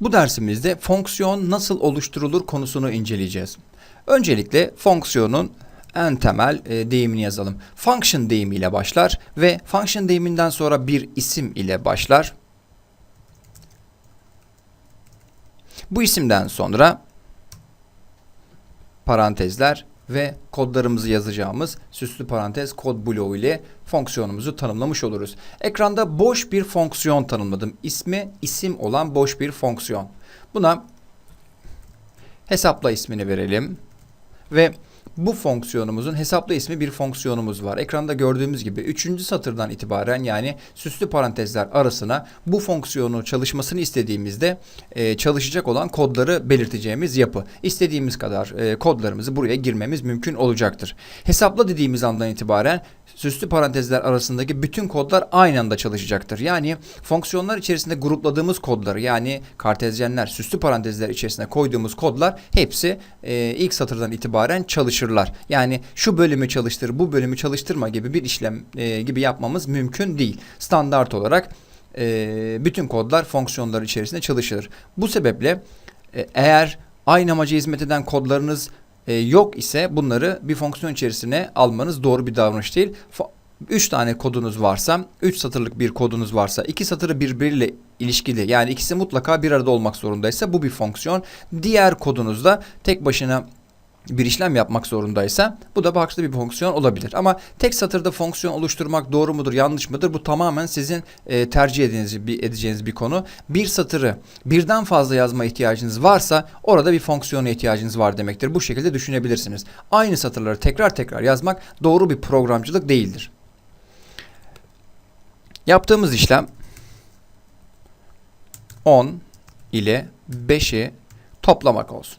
Bu dersimizde fonksiyon nasıl oluşturulur konusunu inceleyeceğiz. Öncelikle fonksiyonun en temel e, deyimini yazalım. Function deyimiyle başlar ve function deyiminden sonra bir isim ile başlar. Bu isimden sonra parantezler ve kodlarımızı yazacağımız süslü parantez kod bloğu ile fonksiyonumuzu tanımlamış oluruz. Ekranda boş bir fonksiyon tanımladım. İsmi isim olan boş bir fonksiyon. Buna hesapla ismini verelim ve bu fonksiyonumuzun hesaplı ismi bir fonksiyonumuz var. Ekranda gördüğümüz gibi 3. satırdan itibaren yani süslü parantezler arasına bu fonksiyonu çalışmasını istediğimizde e, çalışacak olan kodları belirteceğimiz yapı. İstediğimiz kadar e, kodlarımızı buraya girmemiz mümkün olacaktır. Hesapla dediğimiz andan itibaren süslü parantezler arasındaki bütün kodlar aynı anda çalışacaktır. Yani fonksiyonlar içerisinde grupladığımız kodları yani kartezyenler, süslü parantezler içerisine koyduğumuz kodlar hepsi e, ilk satırdan itibaren çalışırlar. Yani şu bölümü çalıştır, bu bölümü çalıştırma gibi bir işlem e, gibi yapmamız mümkün değil. Standart olarak e, bütün kodlar fonksiyonlar içerisinde çalışır. Bu sebeple e, eğer aynı amaca hizmet eden kodlarınız e, yok ise bunları bir fonksiyon içerisine almanız doğru bir davranış değil. Fa- 3 tane kodunuz varsa, 3 satırlık bir kodunuz varsa, 2 satırı birbiriyle ilişkili yani ikisi mutlaka bir arada olmak zorundaysa bu bir fonksiyon. Diğer kodunuzda tek başına bir işlem yapmak zorundaysa bu da farklı bir fonksiyon olabilir. Ama tek satırda fonksiyon oluşturmak doğru mudur yanlış mıdır bu tamamen sizin e, tercih edeceğiniz bir, edeceğiniz bir konu. Bir satırı birden fazla yazma ihtiyacınız varsa orada bir fonksiyona ihtiyacınız var demektir. Bu şekilde düşünebilirsiniz. Aynı satırları tekrar tekrar yazmak doğru bir programcılık değildir. Yaptığımız işlem 10 ile 5'i toplamak olsun.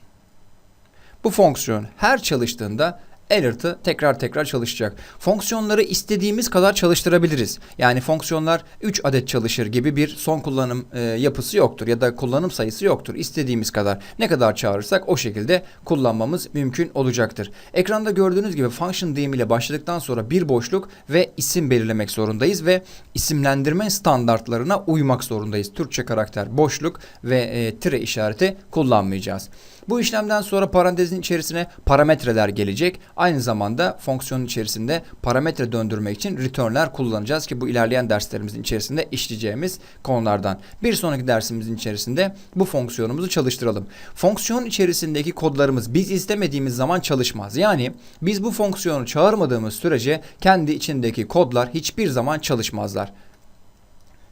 Bu fonksiyon her çalıştığında alert'ı tekrar tekrar çalışacak. Fonksiyonları istediğimiz kadar çalıştırabiliriz. Yani fonksiyonlar 3 adet çalışır gibi bir son kullanım e, yapısı yoktur ya da kullanım sayısı yoktur. İstediğimiz kadar ne kadar çağırırsak o şekilde kullanmamız mümkün olacaktır. Ekranda gördüğünüz gibi function deyimiyle başladıktan sonra bir boşluk ve isim belirlemek zorundayız ve isimlendirme standartlarına uymak zorundayız. Türkçe karakter boşluk ve e, tire işareti kullanmayacağız. Bu işlemden sonra parantezin içerisine parametreler gelecek. Aynı zamanda fonksiyonun içerisinde parametre döndürmek için return'ler kullanacağız ki bu ilerleyen derslerimizin içerisinde işleyeceğimiz konulardan. Bir sonraki dersimizin içerisinde bu fonksiyonumuzu çalıştıralım. Fonksiyon içerisindeki kodlarımız biz istemediğimiz zaman çalışmaz. Yani biz bu fonksiyonu çağırmadığımız sürece kendi içindeki kodlar hiçbir zaman çalışmazlar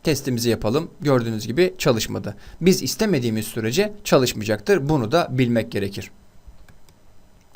testimizi yapalım. Gördüğünüz gibi çalışmadı. Biz istemediğimiz sürece çalışmayacaktır. Bunu da bilmek gerekir.